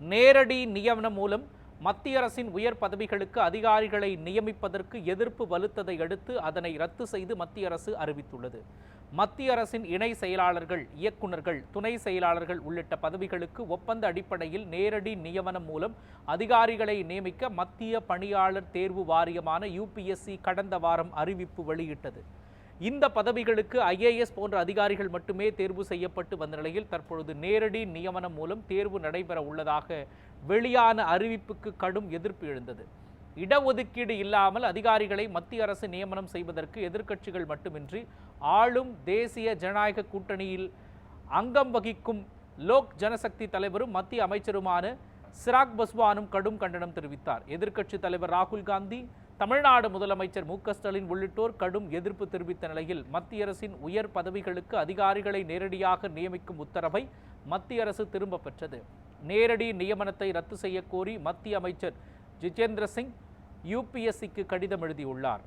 நேரடி நியமனம் மூலம் மத்திய அரசின் உயர் பதவிகளுக்கு அதிகாரிகளை நியமிப்பதற்கு எதிர்ப்பு வலுத்ததை அடுத்து அதனை ரத்து செய்து மத்திய அரசு அறிவித்துள்ளது. மத்திய அரசின் இணை செயலாளர்கள் இயக்குநர்கள் துணை செயலாளர்கள் உள்ளிட்ட பதவிகளுக்கு ஒப்பந்த அடிப்படையில் நேரடி நியமனம் மூலம் அதிகாரிகளை நியமிக்க மத்திய பணியாளர் தேர்வு வாரியமான யுபிஎஸ்சி கடந்த வாரம் அறிவிப்பு வெளியிட்டது. இந்த பதவிகளுக்கு ஐஏஎஸ் போன்ற அதிகாரிகள் மட்டுமே தேர்வு செய்யப்பட்டு வந்த நிலையில் தற்பொழுது நேரடி நியமனம் மூலம் தேர்வு நடைபெற உள்ளதாக வெளியான அறிவிப்புக்கு கடும் எதிர்ப்பு எழுந்தது. இடஒதுக்கீடு இல்லாமல் அதிகாரிகளை மத்திய அரசு நியமனம் செய்வதற்கு எதிர்க்கட்சிகள் மட்டுமின்றி ஆளும் தேசிய ஜனநாயக கூட்டணியில் அங்கம் வகிக்கும் லோக் ஜனசக்தி தலைவரும் மத்திய அமைச்சருமான சிராக் பஸ்வானும் கடும் கண்டனம் தெரிவித்தார். எதிர்க்கட்சி தலைவர் ராகுல் காந்தி தமிழ்நாடு முதலமைச்சர் மு ஸ்டாலின் உள்ளிட்டோர் கடும் எதிர்ப்பு தெரிவித்த நிலையில் மத்திய அரசின் உயர் பதவிகளுக்கு அதிகாரிகளை நேரடியாக நியமிக்கும் உத்தரவை மத்திய அரசு திரும்ப பெற்றது. நேரடி நியமனத்தை ரத்து செய்ய கோரி மத்திய அமைச்சர் ஜிதேந்திர சிங் யுபிஎஸ்சிக்கு கடிதம் எழுதியுள்ளார்.